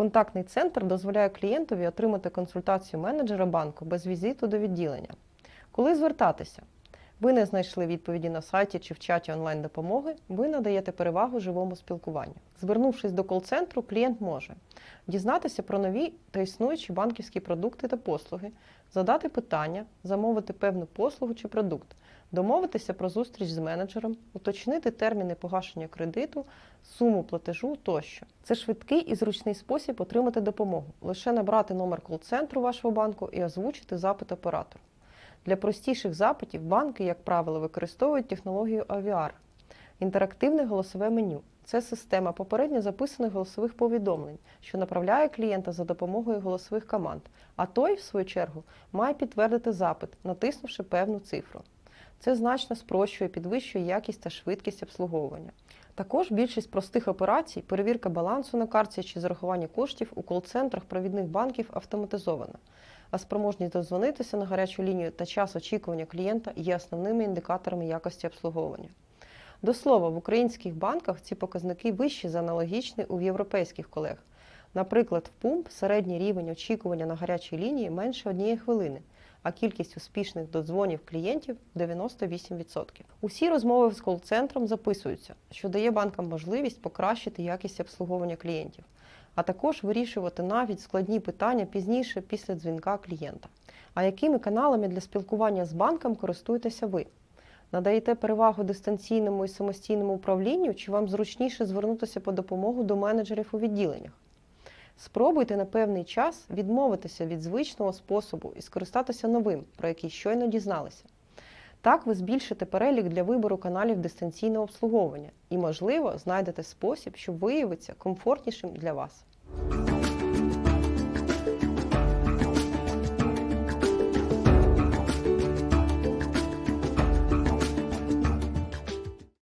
Контактний центр дозволяє клієнтові отримати консультацію менеджера банку без візиту до відділення. Коли звертатися? Ви не знайшли відповіді на сайті чи в чаті онлайн допомоги, ви надаєте перевагу живому спілкуванню. Звернувшись до кол-центру, клієнт може дізнатися про нові та існуючі банківські продукти та послуги, задати питання, замовити певну послугу чи продукт, домовитися про зустріч з менеджером, уточнити терміни погашення кредиту, суму платежу тощо. Це швидкий і зручний спосіб отримати допомогу. Лише набрати номер кол-центру вашого банку і озвучити запит оператору. Для простіших запитів банки, як правило, використовують технологію AVR – інтерактивне голосове меню. Це система попередньо записаних голосових повідомлень, що направляє клієнта за допомогою голосових команд, а той, в свою чергу, має підтвердити запит, натиснувши певну цифру. Це значно спрощує підвищує якість та швидкість обслуговування. Також більшість простих операцій, перевірка балансу на карті чи зарахування коштів у кол-центрах провідних банків автоматизована, а спроможність дозвонитися на гарячу лінію та час очікування клієнта є основними індикаторами якості обслуговування. До слова, в українських банках ці показники вищі за аналогічні у європейських колег. Наприклад, в ПУМП середній рівень очікування на гарячій лінії менше однієї хвилини, а кількість успішних додзвонів клієнтів 98%. Усі розмови з кол-центром записуються, що дає банкам можливість покращити якість обслуговування клієнтів, а також вирішувати навіть складні питання пізніше після дзвінка клієнта. А якими каналами для спілкування з банком користуєтеся ви? Надаєте перевагу дистанційному і самостійному управлінню, чи вам зручніше звернутися по допомогу до менеджерів у відділеннях? Спробуйте на певний час відмовитися від звичного способу і скористатися новим, про який щойно дізналися. Так ви збільшите перелік для вибору каналів дистанційного обслуговування і, можливо, знайдете спосіб, що виявиться комфортнішим для вас.